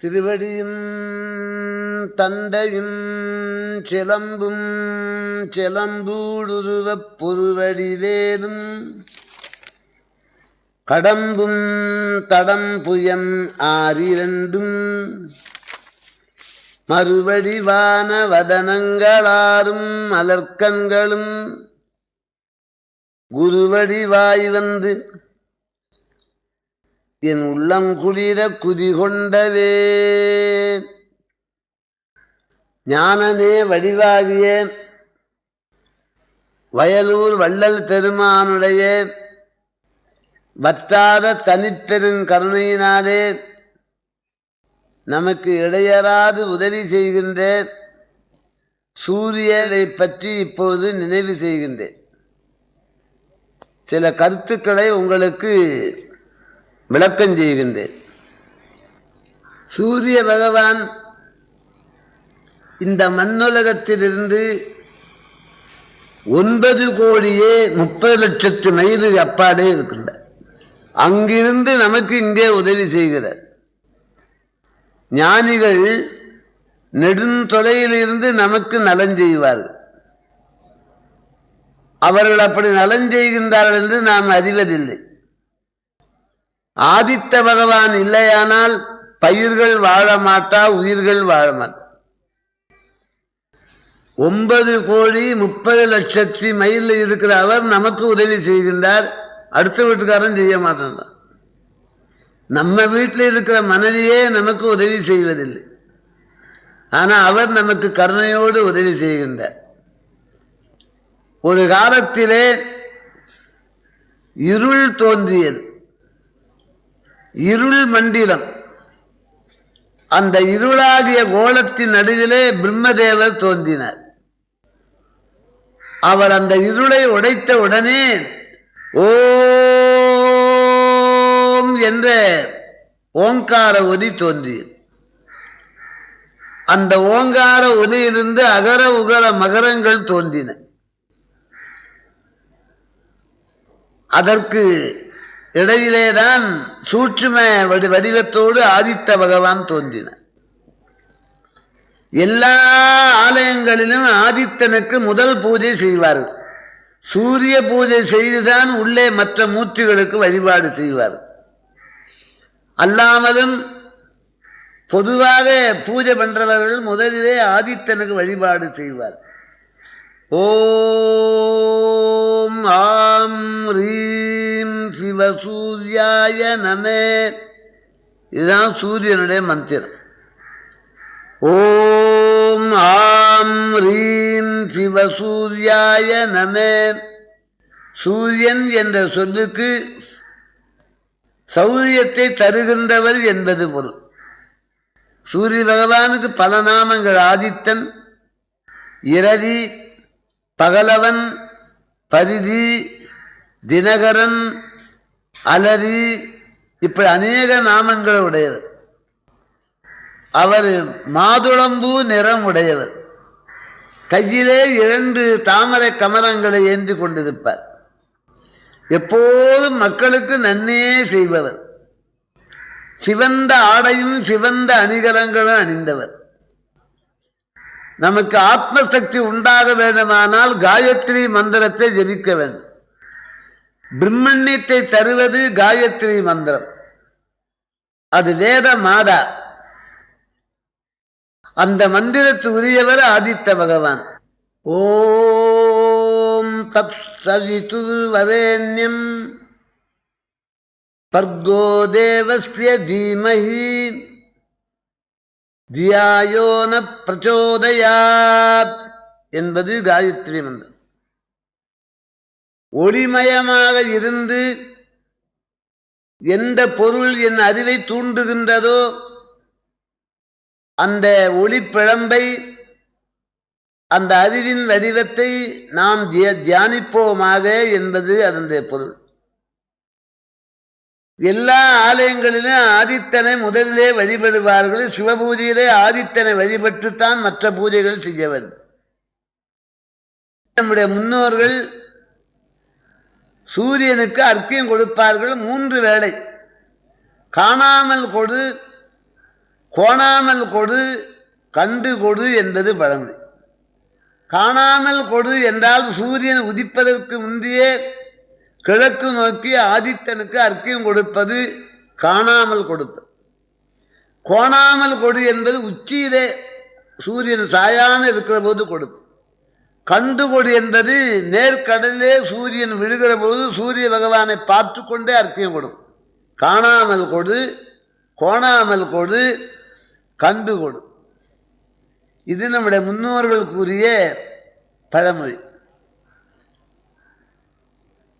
திருவடியும் தண்டையும் சிலம்பும் சிலம்பூடுருவப் பொருவடிவேலும் கடம்பும் தடம் புயம் ஆறிரண்டும் மறுவடிவான வதனங்களாரும் மலர்கண்களும் குருவடிவாய் வந்து என் உள்ளம் குளிர குதிகொண்டவே. ஞானமே வடிவாகிய வயலூர் வள்ளல் பெருமானுடைய வற்றாத தனிப்பெருங்கருணையினாலே நமக்கு இடையறாது உதவி செய்கின்ற சூரியனை பற்றி இப்போது நினைவு செய்கின்றேன். சில கருத்துக்களை உங்களுக்கு விளக்கம் செய்கின்றேன். சூரிய பகவான் இந்த மண்ணுலகத்திலிருந்து ஒன்பது கோடியே முப்பது லட்சத்து மைது அப்பாலே இருக்கின்றார் அங்கிருந்து நமக்கு இங்கே உதவி செய்கிறார். ஞானிகள் நெடுந்தொலையிலிருந்து நமக்கு நலன் செய்வார்கள். அவர்கள் அப்படி நலன் செய்கின்றார்கள் என்று நாம் அறிவதில்லை. ஆதித்த பகவான் இல்லையானால் பயிர்கள் வாழ மாட்டா உயிர்கள் வாழ மாட்டா. ஒன்பது கோடி முப்பது லட்சத்தி மைலில் இருக்கிற அவர் நமக்கு உதவி செய்கின்றார். அடுத்த வீட்டுக்காரன் செய்ய மாட்டான் நம்ம வீட்டில் இருக்கிற மனைவியே நமக்கு உதவி செய்வதில்லை. ஆனால் அவர் நமக்கு கருணையோடு உதவி செய்கின்றார். ஒரு காலத்திலே இருள் தோன்றியது. இருள் மண்டிலம். அந்த இருளாகிய கோலத்தின் நடுவிலே பிரம்மதேவர் தோன்றினார். அவர் அந்த இருளை உடைத்த உடனே ஓம் என்ற ஓங்கார ஒலி தோன்றியது. அந்த ஓங்கார ஒலியிலிருந்து அகர உகர மகரங்கள் தோன்றின. அதற்கு இடையிலேதான் சூட்சும வடி வடிவத்தோடு ஆதித்த பகவான் தோன்றினார். எல்லா ஆலயங்களிலும் ஆதித்தனுக்கு முதல் பூஜை செய்வார்கள் சூரிய பூஜை செய்துதான் உள்ளே மற்ற மூர்த்திகளுக்கு வழிபாடு செய்வார். அல்லாமலும் பொதுவாக பூஜை பண்றவர்கள் முதலிலே ஆதித்தனுக்கு வழிபாடு செய்வார். ஓம் ஆம் ரீம் சிவசூர்யாய நமே. இதுதான் சூரியனுடைய மந்திரம். ஓம் ஆம் ரீம் சிவசூர்யாய நமே. சூரியன் என்ற சொல்லுக்கு சௌரியத்தை தருகின்றவர் என்பது பொருள். சூரிய பகவானுக்கு பல நாமங்கள் ஆதித்தன் இரதி பகலவன் பரிதி தினகரன் அலரி இப்படி அநேக நாமன்கள் உடையவர். அவர் மாதுளம்பூ நிறம் உடையவர். கையிலே இரண்டு தாமரை கமலங்களை ஏந்தி கொண்டிருப்பார். எப்போதும் மக்களுக்கு நன்மையே செய்பவர். சிவந்த ஆடையும் சிவந்த அணிகலங்களும் அணிந்தவர். நமக்கு ஆத்மசக்தி உண்டாக வேண்டுமானால் காயத்ரி மந்திரத்தை ஜெபிக்க வேண்டும். பிரம்மண்யத்தை தருவது காயத்ரி மந்திரம். அது வேத மாதா. அந்த மந்திரத்து உரியவர் ஆதித்த பகவான். ஓம் தத் தத்சவிதுர்வரேண்யம் பர்கோ தேவஸ்ய தீமஹி. தியாயோன பிரச்சோதயாத் என்பது காயத்ரி மந்திரம். ஒளிமயமாக இருந்து எந்த பொருள் என் அறிவை தூண்டுகின்றதோ அந்த ஒளிப்பிழம்பை அந்த அறிவின் வடிவத்தை நாம் தியானிப்போமாக என்பது அதனுடைய பொருள். எல்லா ஆலயங்களிலும் ஆதித்தனை முதலிலே வழிபடுவார்கள். சிவபூஜையிலே ஆதித்தனை வழிபட்டுத்தான் மற்ற பூஜைகள் செய்ய வேண்டும் நம்முடைய முன்னோர்கள் சூரியனுக்கு அர்க்கியம் கொடுப்பார்கள் மூன்று வேளை. காணாமல் கொடு கோணாமல் கொடு கண்டு கொடு என்பது பழமை. காணாமல் கொடு என்றால் சூரியன் உதிப்பதற்கு முந்தையே கிழக்கு நோக்கி ஆதித்தனுக்கு அர்க்கியம் கொடுப்பது காணாமல் கொடுப்பது கோணாமல் கொடு என்பது உச்சியிலே சூரியன் சாயாமல் இருக்கிற போது கொடுப்பது கண்டு கொடு என்பது நேர்கடலே சூரியன் விழுகிற போது சூரிய பகவானை பார்த்து கொண்டே அர்க்கியம் கொடுக்கும் காணாமல் கொடு கோணாமல் கொடு கண்டு கொடு. இது நம்முடைய முன்னோர்கள் கூறிய பழமொழி.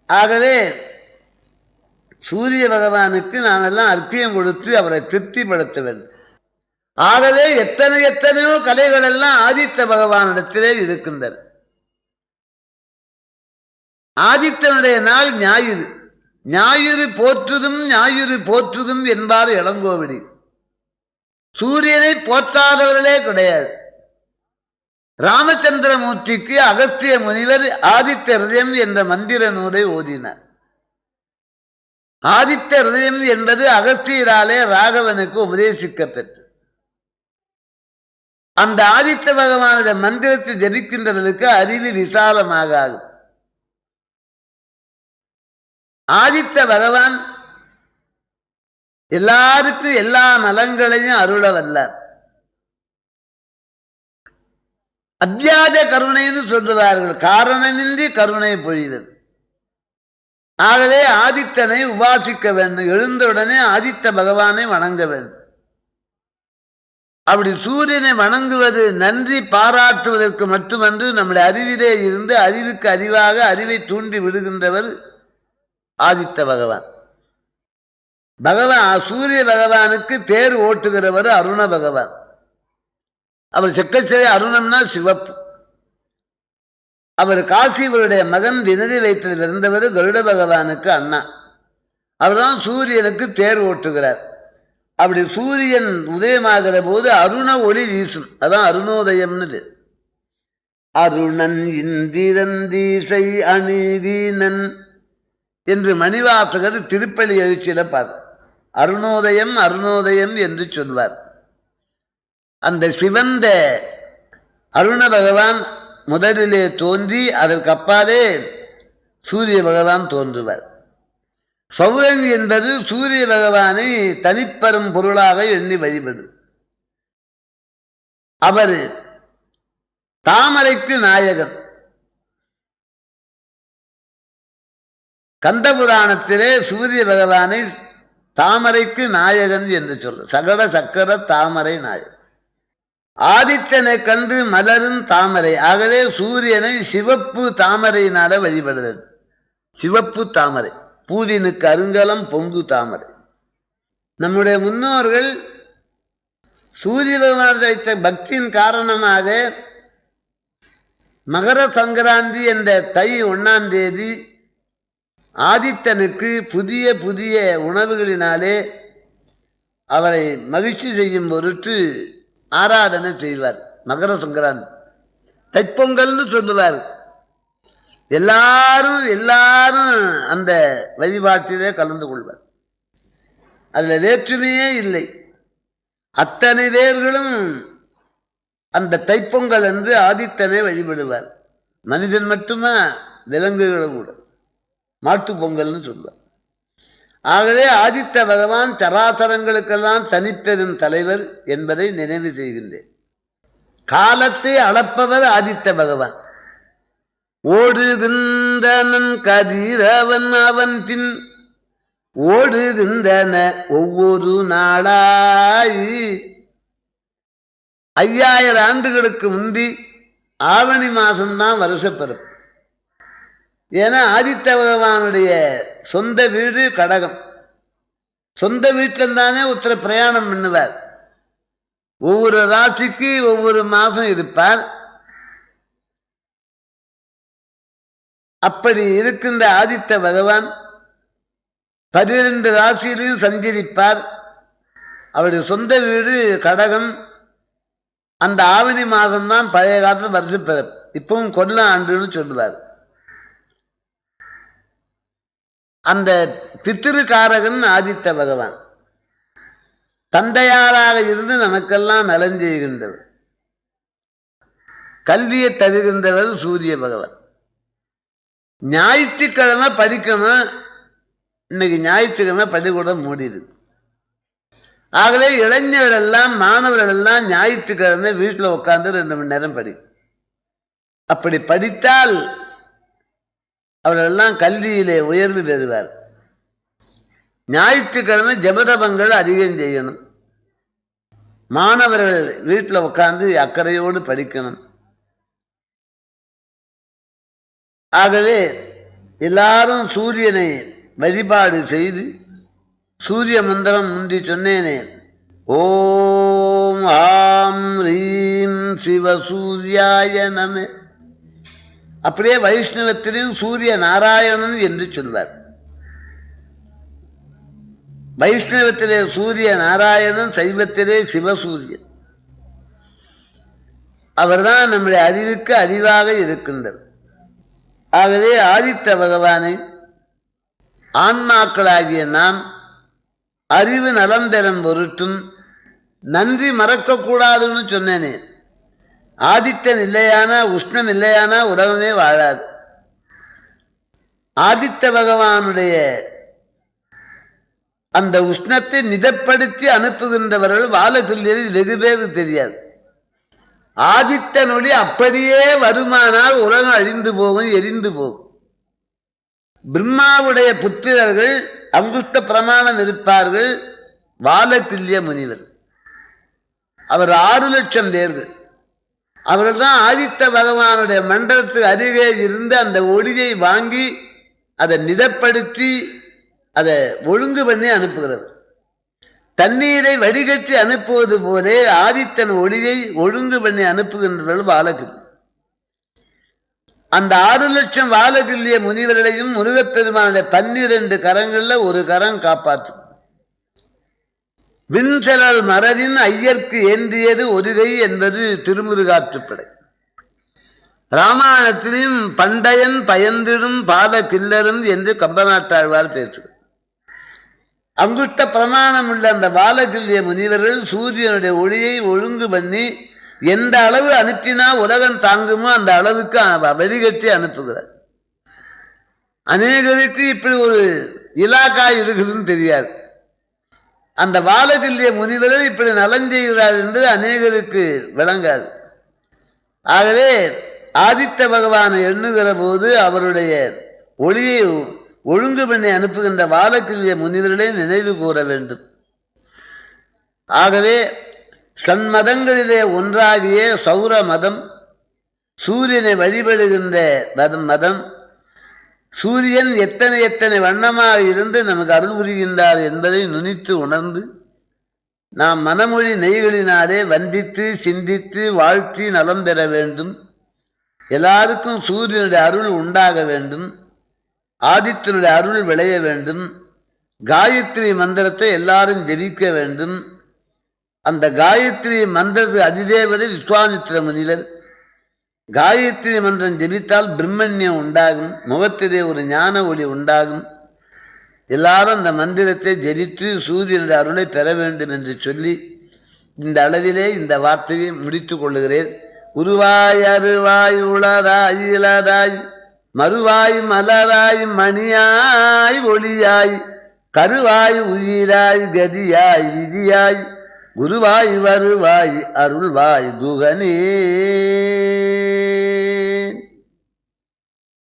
ஆகவே சூரிய பகவானுக்கு நாம் அர்த்தியம் கொடுத்து அவரை திருப்திப்படுத்த வேண்டும் ஆகவே எத்தனை எத்தனையோ கலைகள் எல்லாம் ஆதித்த பகவானிடத்திலே இருக்கின்றன. ஆதித்தனுடைய நாள் ஞாயிறு. ஞாயிறு போற்றுதும் ஞாயிறு போற்றுதும் என்பார் இளங்கோவிடி. சூரியனை போற்றாதவர்களே கிடையாது. ராமச்சந்திரமூர்த்திக்கு அகஸ்திய முனிவர் ஆதித்த ஹிருதயம் என்ற மந்திர நூலை ஓதினார். ஆதித்த ஹிருதயம் என்பது அகஸ்தியராலே ராகவனுக்கு உபதேசிக்கப்பெற்று அந்த ஆதித்த பகவானுடைய மந்திரத்தை ஜபிக்கின்றவர்களுக்கு அறிவு விசாலமாக ஆகும் ஆதித்த பகவான் எல்லாருக்கும் எல்லா நலங்களையும் அருள வல்லார். அத்தியாத கருணைன்னு சொல்லுவார்கள். காரணமின்றி கருணை பொழிகிறது ஆகவே ஆதித்தனை உபாசிக்க வேண்டும். எழுந்தவுடனே ஆதித்த பகவானை வணங்க வேண்டும். அப்படி சூரியனை வணங்குவது நன்றி பாராட்டுவதற்கு மட்டுமன்று நம்முடைய அறிவிலே இருந்து அறிவுக்கு அறிவாக அறிவை தூண்டி விடுகின்றவர் ஆதித்த பகவான். பகவான் சூரிய பகவானுக்கு தேர் ஓட்டுகிறவர் அருண பகவான். அவர் செக்கச்சிலை அருணம்னா சிவப்பு. அவர் காசிவருடைய மகன் வினதி வைத்ததில் இருந்தவர் கருட பகவானுக்கு அண்ணா. அவர்தான் சூரியனுக்கு தேர் ஓட்டுகிறார். அப்படி சூரியன் உதயமாகிற போது அருண ஒளி வீசும். அதான் அருணோதயம்னுது. அருணன் இந்திரன் தீசை அணிவீனன் என்று மணிவாசகர் திருப்பலி எழுச்சியில் பார் அருணோதயம் அருணோதயம் என்று சொல்வார். அந்த சிவந்த அருண பகவான் முதலிலே தோன்றி அதற்கு அப்பாலே சூரிய பகவான் தோன்றுவர். சௌரன் என்பது சூரிய பகவானை தனிப்பெரும் பொருளாக எண்ணி வழிபடு. அவர் தாமரைக்கு நாயகன் கந்தபுராணத்திலே சூரிய பகவானை தாமரைக்கு நாயகன் என்று சொல்லு சகல சக்கர தாமரை நாயகன் ஆதித்தனை கண்டு மலரும் தாமரை. ஆகவே சூரியனை சிவப்பு தாமரையினால வழிபடுறது சிவப்பு தாமரை. பூதினுக்கு அருங்கலம் பொங்கு தாமரை. நம்முடைய முன்னோர்கள் சூரிய பகவான் வைத்த பக்தியின் காரணமாக மகர சங்கராந்தி என்ற தை ஒன்றாம் தேதி ஆதித்தனுக்கு புதிய புதிய உணவுகளினாலே அவரை மகிழ்ச்சி செய்யும் பொருட்டு ஆராதனை செய்வார். மகர சங்கராந்தி. தைப்பொங்கல்னு சொல்லுவார். எல்லாரும் எல்லாரும் அந்த வழிபாட்டிலே கலந்து கொள்வார். அதில் வேற்றுமையே இல்லை. அத்தனை பேர்களும் அந்த தைப்பொங்கல் என்று ஆதித்தனை வழிபடுவார். மனிதன் மட்டுமா விலங்குகளும் கூட. மாட்டுப் பொங்கல்னு சொல்லுவார். ஆகவே ஆதித்த பகவான் தராதரங்களுக்கெல்லாம் தனிப்பெரும் தலைவர் என்பதை நினைவு செய்கின்றேன். காலத்தை அளப்பவர் ஆதித்த பகவான். ஓடுகின்றனன் கதிரவன் அவன் பின் ஓடுகின்றன ஒவ்வொரு நாளாய். ஐயாயிரம் ஆண்டுகளுக்கு முந்தி ஆவணி மாதம்தான் வருஷப்பிறப்பு ஏன்னா ஆதித்த பகவானுடைய சொந்த வீடு கடகம். சொந்த வீட்டில் உத்தர பிரயாணம் பண்ணுவார். ஒவ்வொரு ராசிக்கு ஒவ்வொரு மாதம் இருப்பார். அப்படி இருக்கின்ற ஆதித்த பகவான் பதினெண்டு ராசியிலையும் சஞ்சரிப்பார். அவருடைய சொந்த வீடு கடகம். அந்த ஆவணி மாதம்தான் பழைய காலத்தில் வருஷப்பிறப்பு இப்பவும் கொல்ல ஆண்டுன்னு சொல்லுவார். அந்த சித்திருக்காரகன் ஆதித்த பகவான். தந்தையாராக இருந்து நமக்கெல்லாம் நலன் செய்கின்றது கல்வியை தருகின்றவர் சூரிய பகவான். ஞாயிற்றுக்கிழமை படிக்கணும். இன்னைக்கு ஞாயிற்றுக்கிழமை பள்ளிக்கூடம் மூடிது ஆகவே இளைஞர்கள் எல்லாம் மாணவர்கள் எல்லாம் ஞாயிற்றுக்கிழமை வீட்டில் உட்காந்து ரெண்டு மணி நேரம் படி. அப்படி படித்தால் அவரெல்லாம் கல்வியிலே உயர்வு பெறுவார் ஞாயிற்றுக்கிழமை ஜபதபங்கள் அதிகம் செய்யணும். மாணவர்கள் வீட்டில் உட்காந்து அக்கறையோடு படிக்கணும். ஆகவே எல்லாரும் சூரியனை வழிபாடு செய்து சூரிய மந்திரம் முந்தி சொன்னேனே. ஓம் ஆம் ரீம் சிவசூர்யாய நம அப்படியே வைஷ்ணவத்திலும் சூரிய நாராயணன் என்று சொல்வார். வைஷ்ணவத்திலே சூரிய நாராயணன் சைவத்திலே சிவசூரியன். அவர்தான் நம்முடைய அறிவுக்கு அறிவாக இருக்கின்றது. ஆகவே ஆதித்த பகவானை ஆன்மாக்களாகிய நாம் அறிவு நலம் பெறும் பொருட்டும் நன்றி மறக்கக்கூடாதுன்னு சொன்னேனே. ஆதித்தன் இல்லையானா உஷ்ணன் இல்லையானா உலகமே வாழாது. ஆதித்த பகவானுடைய அந்த உஷ்ணத்தை நிதப்படுத்தி அனுப்புகின்றவர்கள் வாழத்துள்ளியது வெகு பேருக்கு தெரியாது. ஆதித்தனுடைய அப்படியே வருமானால் உலகம் அழிந்து போகும் எரிந்து போகும். பிரம்மாவுடைய புத்திரர்கள் அங்குஷ்ட பிரமாணம் இருப்பார்கள் வாலக்கில்ய முனிவர். அவர் ஆறு லட்சம் பேர்கள். அவர்கள் தான் ஆதித்த பகவானுடைய மண்டலத்து அருகே இருந்து அந்த ஒளியை வாங்கி அதை நிதப்படுத்தி அதை ஒழுங்கு பண்ணி அனுப்புகிறது. தண்ணீரை வடிகட்டி அனுப்புவது போலே ஆதித்தன் ஒளியை ஒழுங்கு பண்ணி அனுப்புகின்றவர்கள் வாலகில். அந்த ஆறு லட்சம் வாழகில்லிய முனிவர்களையும் முருகப்பெருமானுடைய பன்னிரண்டு கரங்களில் ஒரு கரம் காப்பாற்றும். விண்செலல் மரபின் ஐயர்க்கு ஏந்தியது ஒருகை என்பது திருமுருகாற்றுப்படை. ராமாயணத்திலும் பண்டையன் பயந்திடும் பால கில்லரும் என்று கம்பநாட்டாழ்வார் பேசுகிறார் அங்குட்ட பிரமாணம் உள்ள அந்த பாலகில்ய முனிவர்கள் சூரியனுடைய ஒளியை ஒழுங்கு பண்ணி எந்த அளவு அனுப்பினா உலகம் தாங்குமோ அந்த அளவுக்கு வடிகட்டி அனுப்புகிறார். அநேகருக்கு இப்படி ஒரு இலாக்கா இருக்குதுன்னு தெரியாது. அந்த பாலகில்ய முனிவர்கள் இப்படி நலன் செய்கிறார் என்று அநேகருக்கு விளங்காது. ஆகவே ஆதித்த பகவானை எண்ணுகிற போது அவருடைய ஒளியை ஒழுங்கு பண்ணி அனுப்புகின்ற வாலக்கிரிய முனிவர்களை நினைவு கூற வேண்டும். ஆகவே சன்மதங்களிலே ஒன்றாகிய சௌர மதம் சூரியனை வழிபடுகின்ற மதம் மதம் சூரியன் எத்தனை எத்தனை வண்ணமாக இருந்து நமக்கு அருள் புரிகின்றார் என்பதை நுனித்து உணர்ந்து நாம் மனமொழி நெய்களினாலே வந்தித்து சிந்தித்து வாழ்த்தி நலம் பெற வேண்டும். எல்லாருக்கும் சூரியனுடைய அருள் உண்டாக வேண்டும். ஆதித்தனுடைய அருள் விளைய வேண்டும். காயத்ரி மந்திரத்தை எல்லாரும் ஜெபிக்க வேண்டும். அந்த காயத்ரி மந்திரத்து அதிதேவதை விஸ்வாமித்திர முனிவர் காயத்ரி மந்திரம் ஜெபித்தால் பிரம்மண்யம் உண்டாகும் முகத்திலே ஒரு ஞான ஒளி உண்டாகும். எல்லாரும் அந்த மந்திரத்தை ஜெபித்து சூரியனுடைய அருளை பெற வேண்டும் என்று சொல்லி இந்த அளவிலே இந்த வார்த்தையை முடித்துக் கொள்ளுகிறேன். உருவாய் அருவாய் உளராய் இளராய் மறுவாய் மலராய் மணியாய் ஒளியாய் கருவாய் உயிராய் கதியாய் விதியாய் குருவாய் வருவாய் அருள்வாய் குகனே.